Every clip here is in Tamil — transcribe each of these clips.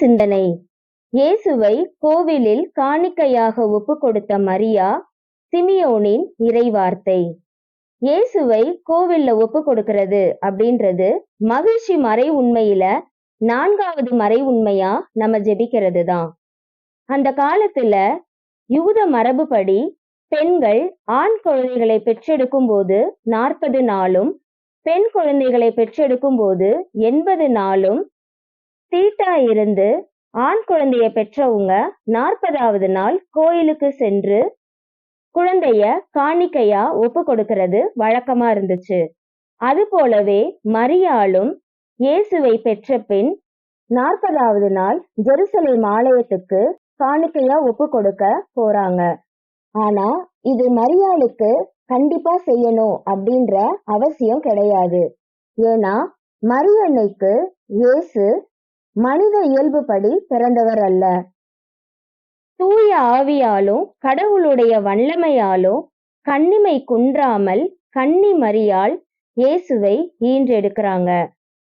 சிந்தனை. இயேசுவை கோவிலில் காணிக்கையாக ஒப்பு கொடுத்த மரியா சிமியோனின் இறைவார்த்தை. இயேசுவை கோவில்ல ஒப்பு கொடுக்கிறது அப்படின்றது மகிழ்ச்சி மறை உண்மையில நான்காவது மறை உண்மையா நம்ம ஜெபிக்கிறது தான். அந்த காலத்துல யூத மரபுபடி பெண்கள் ஆண் குழந்தைகளை பெற்றெடுக்கும் போது நாற்பது நாளும் பெண் குழந்தைகளை பெற்றெடுக்கும் போது எண்பது நாளும் தீட்டா இருந்து ஆண் குழந்தைய பெற்றவங்க நாற்பதாவது நாள் கோயிலுக்கு சென்று குழந்தைய காணிக்கையா ஒப்பு கொடுக்கிறது வழக்கமா இருந்துச்சு. அது போலவே மரியாளும் இயேசுவை பெற்ற பின் நாற்பதாவது நாள் ஜெருசலேம் ஆலயத்துக்கு காணிக்கையா ஒப்பு கொடுக்க போறாங்க. ஆனா இது மரியாளுக்கு கண்டிப்பா செய்யணும் அப்படின்ற அவசியம் கிடையாது. ஏன்னா மரியன்னைக்கு இயேசு மனித இயல்புபடி பிறந்தவர் அல்ல. தூய ஆவியாலும் கடவுளுடைய வல்லமையாலும் கண்ணிமை குன்றாமல் கன்னி மறியால் இயேசுவை ஈன்றெடுக்கிறாங்க.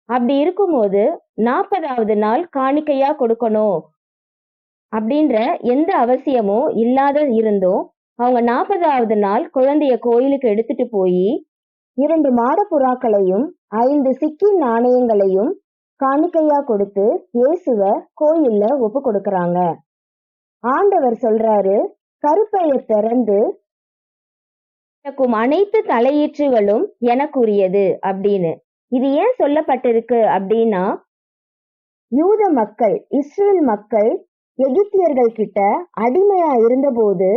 அப்படி இருக்கும்போது நாற்பதாவது நாள் காணிக்கையா கொடுக்கணும் அப்படின்ற எந்த அவசியமும் இல்லாத இருந்தும் அவங்க நாற்பதாவது நாள் குழந்தைய கோயிலுக்கு எடுத்துட்டு போய் இரண்டு மாட புறாக்களையும் ஐந்து சிக்கி நாணயங்களையும் காணிக்கையா கொடுத்து இயேசுவ கோயில்ல ஒப்பு கொடுக்கறாங்க. ஆண்டவர் சொல்றாரு கருப்பைய திறந்து எனக்கும் அனைத்து தலையீற்றுகளும் எனக்குரியது அப்படின்னு. இது ஏன் சொல்லப்பட்டிருக்கு அப்படின்னா யூத மக்கள் இஸ்ரேல் மக்கள் எகிப்தியர்கள் கிட்ட அடிமையா இருந்தபோது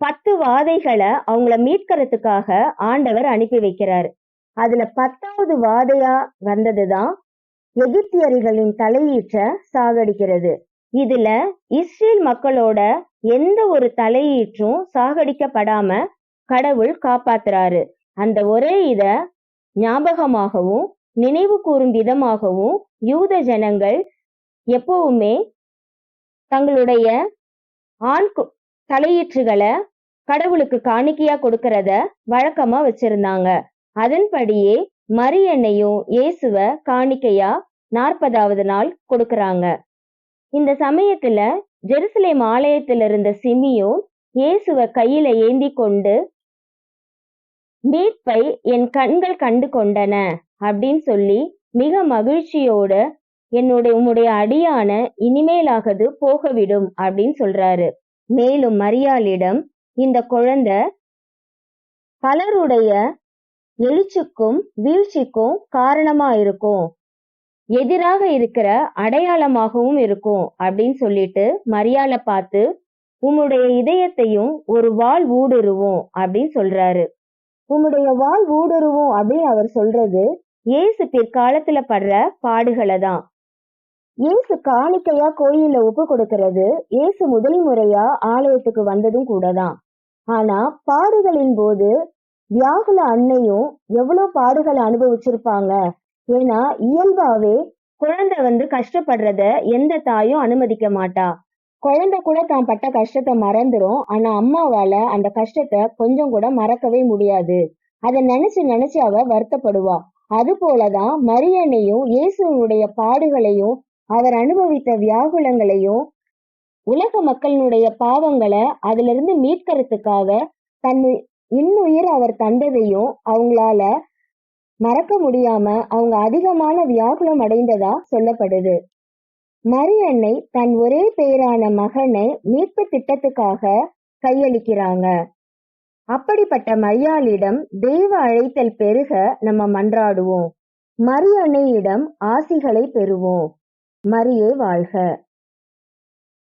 பத்து வாதைகளை அவங்கள மீட்கறதுக்காக ஆண்டவர் அனுப்பி வைக்கிறார். அதுல பத்தாவது வாதையா வந்ததுதான் எகிப்தியர்களின் தலையீற்ற சாகடிக்கிறது. இதுல இஸ்ரேல் மக்களோட எந்த ஒரு தலையீற்றும் சாகடிக்கப்படாம கடவுள் காப்பாத்துறாரு. அந்த ஒரே இத ஞாபகமாகவும் நினைவு கூறும் விதமாகவும் யூத ஜனங்கள் எப்பவுமே தங்களுடைய ஆண் தலையீற்றுகளை கடவுளுக்கு காணிக்கையா கொடுக்கறத வழக்கமா வச்சிருந்தாங்க. அதன்படியே மரியன்னையும் இயேசுவ காணிக்கையா நாற்பதாவது நாள் கொடுக்கறாங்க. இந்த சமயத்துல ஜெருசலேம் ஆலயத்துல இருந்த சிமியும் இயேசுவ கையில ஏந்தி கொண்டு மீட்பை என் கண்கள் கண்டு கொண்டன அப்படின்னு சொல்லி மிக மகிழ்ச்சியோட என்னுடைய உம்முடைய அடியான இனிமேலாகது போகவிடும் அப்படின்னு சொல்றாரு. மேலும் மரியாளிடம் இந்த குழந்தை பலருடைய எழுச்சிக்கும் வீழ்ச்சிக்கும் காரணமா இருக்கும் எதிராக இருக்கிற அடையாளமாகவும் இருக்கும் அப்படின்னு சொல்லிட்டு மரியாதை பார்த்து உம்முடைய இதயத்தையும் ஒரு வாள் ஊடுருவோம் அப்படின்னு சொல்றாரு. உம்முடைய வாள் ஊடுருவோம் அப்படின்னு அவர் சொல்றது இயேசு பிற்காலத்துல படுற பாடுகளை தான். இயேசு காணிக்கையா கோயில்ல ஒப்பு கொடுக்கிறது இயேசு முதல் முறையா ஆலயத்துக்கு வந்ததும் கூட தான். ஆனா பாடுகளின் போது வியாகுல அன்னையும் எவ்வளவு பாடுகளை அனுபவிச்சிருப்பாங்க? ஏன்னா இயல்பாவே குழந்தை வந்து கஷ்டப்படுறத எந்த தாயும் அனுமதிக்க மாட்டா. குழந்தை கூட தான் பட்ட கஷ்டத்தை மறந்துடும் ஆனா அம்மாவால அந்த கஷ்டத்தை கொஞ்சம் கூட மறக்கவே முடியாது. அதை நினைச்சு நினைச்சு அவ வருத்தப்படுவா. அது போலதான் மரியனையும் இயேசுனுடைய பாடுகளையும் அவர் அனுபவித்த வியாகுலங்களையும் உலக மக்களினுடைய பாவங்களை அதுல இருந்து மீட்கறதுக்காக தன் இன்னுயிர் அவர் தந்ததையும் அவங்களால மறக்க முடியாம அவங்க அதிகமான வியாகுலம் அடைந்ததா சொல்லப்படுது. மரியன்னை தன் ஒரே பெயரான மகனை மீட்பு திட்டத்துக்காக கையளிக்கிறாங்க. அப்படிப்பட்ட மரியாளிடம் தெய்வ அழைத்தல் பெருக நம்ம மன்றாடுவோம். மரியன்னையிடம் ஆசிகளை பெறுவோம். மரியே வாழ்க.